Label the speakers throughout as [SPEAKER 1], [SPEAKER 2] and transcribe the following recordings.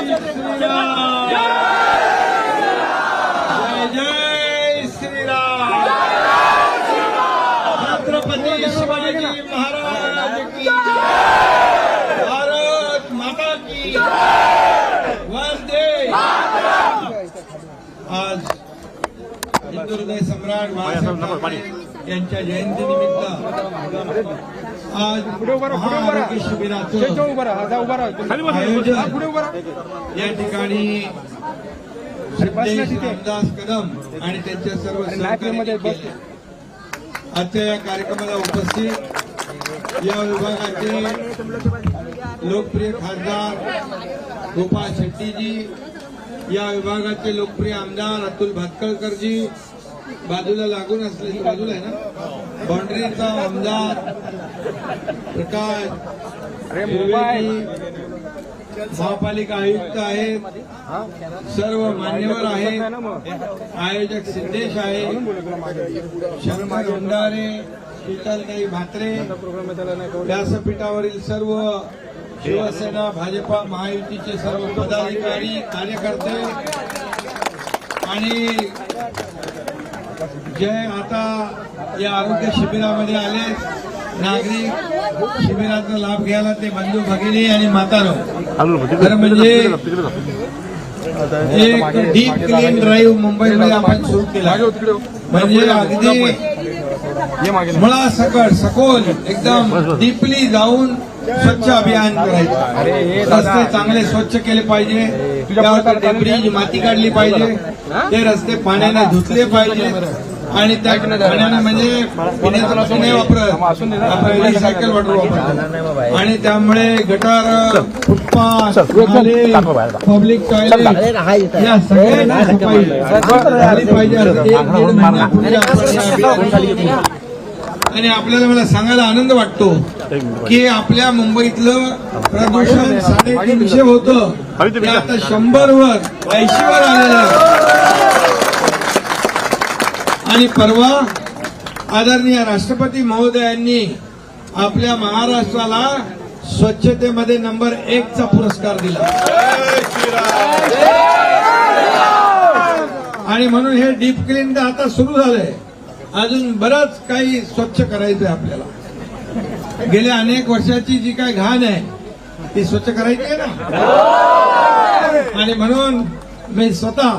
[SPEAKER 1] जय जय श्रीराम छत्रपती शिवाजी महाराज की भारत माता की वंदे आज हिंदू हृदय सम्राट महाराज ठाकरे यांच्या जयंतीनिमित्त आज महाआरोग्य शिबिराचं आयोजन या ठिकाणी रामदास कदम आणि त्यांच्या सर्व. आजच्या या कार्यक्रमाला उपस्थित या विभागाचे लोकप्रिय खासदार गोपाळ शेट्टीजी या विभागाचे लोकप्रिय आमदार अतुल भातखळकरजी बाजूला लागून असलेली बाजूला आहे ना? बाउंड्रीचा आमदार प्रकाश महापालिका आयुक्त आहेत. सर्व मान्यवर आहेत. आयोजक सिद्धेश आहे. शंकर भंडारे शीतलताई भात्रे व्यासपीठावरील सर्व शिवसेना भाजपा महायुतीचे सर्व पदाधिकारी कार्यकर्ते आणि जे आता या आरोग्य शिबिरामध्ये आले. नागरिक शिबिराचा लाभ घ्यायला ते बंधू भगिनी आणि म्हातारो. खरं म्हणजे एक डीप क्लीन ड्राईव्ह मुंबईमध्ये आपण सुरू केला. म्हणजे अगदी मुळासकट सखोल एकदम डीपली जाऊन स्वच्छ अभियान करायचं. रस्ते चांगले स्वच्छ केले पाहिजे. त्यावर डेब्रिज माती काढली पाहिजे. ते रस्ते पाण्याने धुतले पाहिजे. आणि त्या पाण्याने म्हणजे नाही वापरत आपण रिसायकल वॉटर वापरतो आणि त्यामुळे गटार फुटपाथ पब्लिक टॉयलेट या सफाई झाली पाहिजे असं एक दीड महिन्यापूर्वी आपण या अभियानाला आणि आपल्याला मला सांगायला आनंद वाटतो की आपल्या मुंबईतलं प्रदूषण साडेतीनशे होतं आता शंभर वर ऐंशी वर आलेलं आहे आणि परवा आदरणीय राष्ट्रपती महोदयांनी आपल्या महाराष्ट्राला स्वच्छतेमध्ये नंबर एक चा पुरस्कार दिला. आणि म्हणून हे डीप क्लीन तर आता सुरू झालंय. अजून बरंच काही स्वच्छ करायचंय आपल्याला. गेल्या अनेक वर्षाची जी काय घाण आहे ती स्वच्छ करायची आहे ना? आणि म्हणून मी स्वतः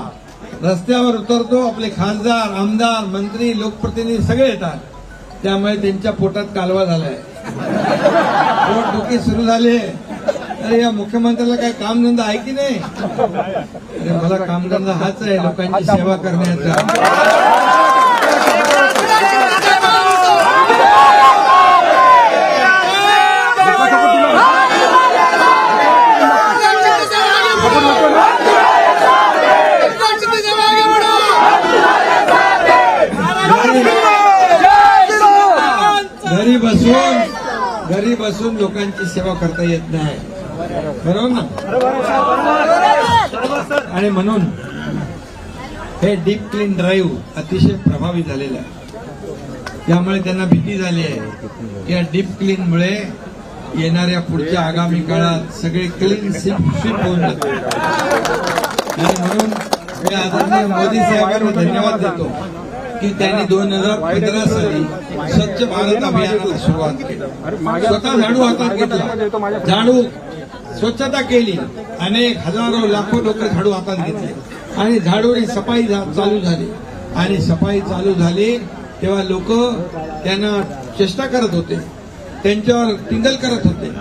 [SPEAKER 1] रस्त्यावर उतरतो आपले खासदार आमदार मंत्री लोकप्रतिनिधी सगळे येतात. त्यामुळे त्यांच्या पोटात कालवा झालाय. पोटदुखी सुरू झाले. अरे या मुख्यमंत्र्याला काय कामधंदा आहे की नाही? अरे मला कामधंदा हाच आहे लोकांची सेवा करण्याचा. बसून लोकांची सेवा करता येत नाही. बरोबर ना? आणि म्हणून हे डीप क्लीन ड्राईव्ह अतिशय प्रभावी झालेलं आहे. त्यामुळे त्यांना भीती झाली आहे या डीप क्लीन मुळे येणाऱ्या पुढच्या आगामी काळात सगळे क्लीन स्वीप होऊन जातील. आणि म्हणून मी आदरणीय मोदी साहेबांना धन्यवाद देतो. की त्यांनी दोन हजार पंधरा साली स्वच्छ भारत अभियानाला सुरुवात केली. स्वतः झाडू हातात घेतला. झाडू स्वच्छता केली. अनेक हजारो लाखो लोक झाडू हातात घेतले. आणि झाडूने सफाई झा- चालू झाली. आणि सफाई चालू झाली तेव्हा लोक त्यांना चेष्टा करत होते. त्यांच्यावर टिंगल करत होते.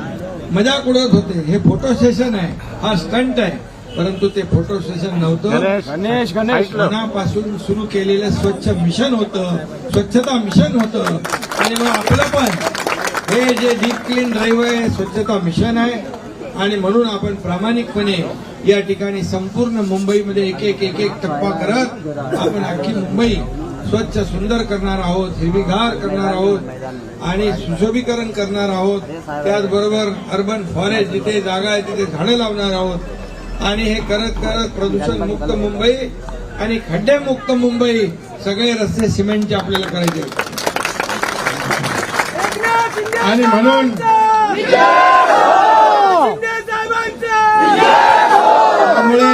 [SPEAKER 1] मजाक उडवत होते. हे फोटो सेशन आहे. हा स्टंट आहे. परंतु ते फोटो सेशन नव्हतं.
[SPEAKER 2] गणेश गणेश
[SPEAKER 1] मनापासून सुरू केलेलं स्वच्छ मिशन होतं स्वच्छता मिशन होतं. आणि मग आपलं पण. हे जे डीप क्लीन ड्राईव्ह आहे स्वच्छता मिशन आहे. आणि म्हणून आपण प्रामाणिकपणे या ठिकाणी संपूर्ण मुंबईमध्ये एक एक एक एक टप्पा करत आपण अख्खी मुंबई स्वच्छ सुंदर करणार आहोत हिरवीगार करणार आहोत आणि सुशोभीकरण करणार आहोत. त्याचबरोबर अर्बन फॉरेस्ट जिथे जागा आहे तिथे झाडं लावणार आहोत. आणि हे करत करत प्रदूषण मुक्त मुंबई आणि खड्डेमुक्त मुंबई सगळे रस्ते सिमेंटचे आपल्याला करायचे आणि म्हणून त्यामुळे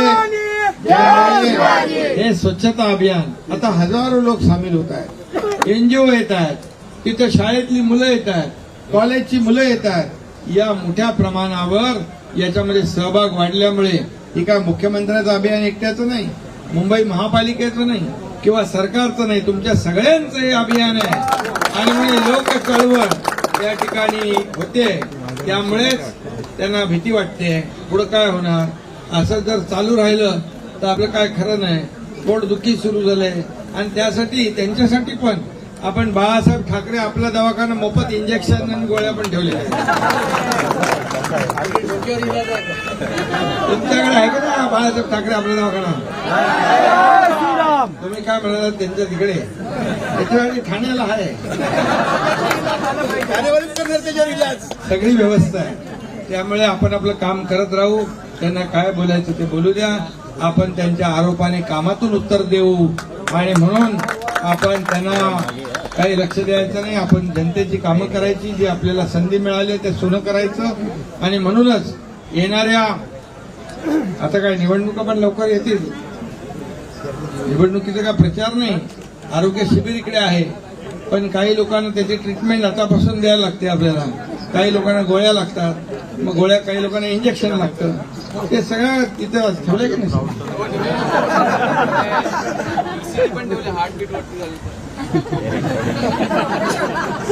[SPEAKER 1] हे स्वच्छता अभियान आता हजारो लोक सामील होत आहेत. एनजीओ येत आहेत तिथं शाळेतली मुलं येत आहेत कॉलेजची मुलं येत आहेत. या मोठ्या प्रमाणावर याच्यामध्ये सहभाग वाढल्यामुळे हे काय मुख्यमंत्र्याचं अभियान एकट्याचं नाही मुंबई महापालिकेचं नाही किंवा सरकारचं नाही तुमच्या सगळ्यांचं हे अभियान आहे. आणि म्हणजे लोक चळवळ या ठिकाणी होते त्यामुळेच त्यांना भीती वाटते. पुढं काय होणार? असं जर चालू राहिलं तर आपलं काय खरं नाही? पोटदुखी सुरू झालंय. आणि त्यासाठी त्यांच्यासाठी पण आपण बाळासाहेब ठाकरे आपला दवाखाना मोफत इंजेक्शन आणि गोळ्या पण ठेवल्या तुमच्याकडे आहे का ना बाळासाहेब ठाकरे आपला दवाखाना तुम्ही काय म्हणाला त्यांच्या तिकडे? त्याच्यासाठी ठाण्याला आहे. सगळी व्यवस्था आहे. त्यामुळे आपण आपलं काम करत राहू. त्यांना काय बोलायचं ते बोलू द्या. आपण त्यांच्या आरोपाने कामातून उत्तर देऊ. आणि म्हणून आपण त्यांना काही लक्ष द्यायचं नाही. आपण जनतेची कामं करायची जी आपल्याला संधी मिळाली आहे ते सुनं करायचं. आणि म्हणूनच येणाऱ्या आता काय निवडणुका पण लवकर येतील. निवडणुकीचा काय प्रचार नाही. आरोग्य शिबिर इकडे आहे. पण काही लोकांना त्याची ट्रीटमेंट आतापासून द्यायला लागते आपल्याला. काही लोकांना गोळ्या लागतात. मग गोळ्या काही लोकांना इंजेक्शन लागतं. ते सगळं तिथं ठेवलंय की नाही?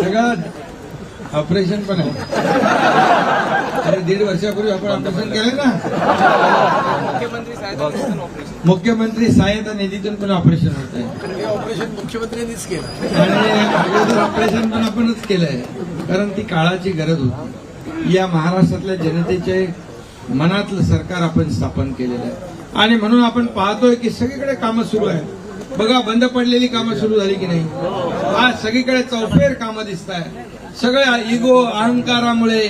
[SPEAKER 1] सगळं ऑपरेशन पण आहे. अरे दीड वर्षापूर्वी आपण ऑपरेशन केलं ना? मुख्यमंत्री सहायता निधीतून पण ऑपरेशन होत आहे.
[SPEAKER 2] हे ऑपरेशन मुख्यमंत्र्यांनीच केलं.
[SPEAKER 1] आणि अगोदर ऑपरेशन पण आपणच केलंय. कारण ती काळाची गरज होती. या महाराष्ट्रातल्या जनतेचे मनातलं सरकार आपण स्थापन केलेलं आहे. आणि म्हणून आपण पाहतोय की सगळीकडे कामं सुरू आहेत. बघा बंद पडलेली कामं सुरू झाली की नाही? आज सगळीकडे चौफेर कामं दिसत आहेत. सगळ्या इगो अहंकारामुळे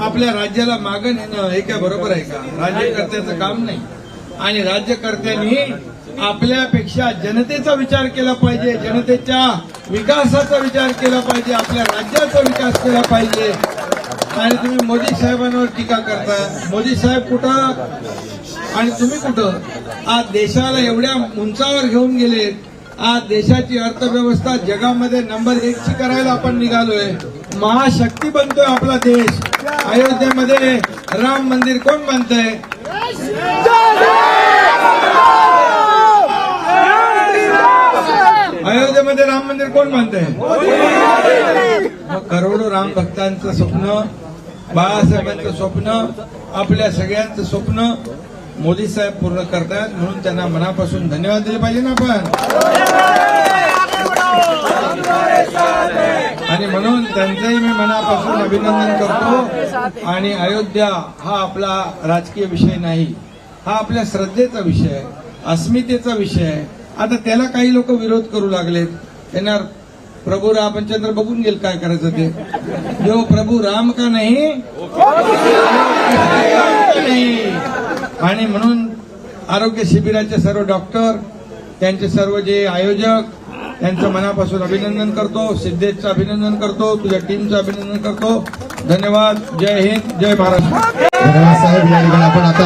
[SPEAKER 1] आपल्या राज्याला मागं नेणं हे काय बरोबर आहे का? राज्यकर्त्याचं काम नाही. आणि राज्यकर्त्यांनी आपल्यापेक्षा जनतेचा विचार केला पाहिजे जनतेच्या विकासाचा विचार केला पाहिजे आपल्या राज्याचा विकास केला पाहिजे. आणि तुम्ही मोदी साहेबांवर टीका करता मोदी साहेब कुठं? आणि तुम्ही कुठं? आज देशाला एवढ्या उंचावर घेऊन गेले. आज देशाची अर्थव्यवस्था जगामध्ये नंबर एक ची करायला आपण निघालोय. महाशक्ती बनतोय आपला देश. अयोध्येमध्ये राम मंदिर कोण बनतंय अयोध्येमध्ये राम मंदिर कोण बांधतंय? मग करोडो राम भक्तांचं स्वप्न बाळासाहेबांचं स्वप्न आपल्या सगळ्यांचं स्वप्न मोदी साहेब पूर्ण करतात म्हणून त्यांना मनापासून धन्यवाद दिले पाहिजे ना आपण. आणि म्हणून त्यांचंही मी मनापासून अभिनंदन करतो. आणि अयोध्या हा आपला राजकीय विषय नाही हा आपल्या श्रद्धेचा विषय आहे अस्मितेचा विषय आहे. आता त्याला काही लोक विरोध करू लागलेत. त्यांना प्रभू रामचंद्र बघून गेल काय करायचं ते. जो प्रभू राम का नाही? आणि म्हणून आरोग्य शिबिराचे सर्व डॉक्टर त्यांचे सर्व जे आयोजक त्यांचं मनापासून अभिनंदन करतो सिद्धेशचं अभिनंदन करतो तुझ्या टीमचं अभिनंदन करतो. धन्यवाद. जय हिंद. जय महाराष्ट्र
[SPEAKER 3] साहेब. आपण आता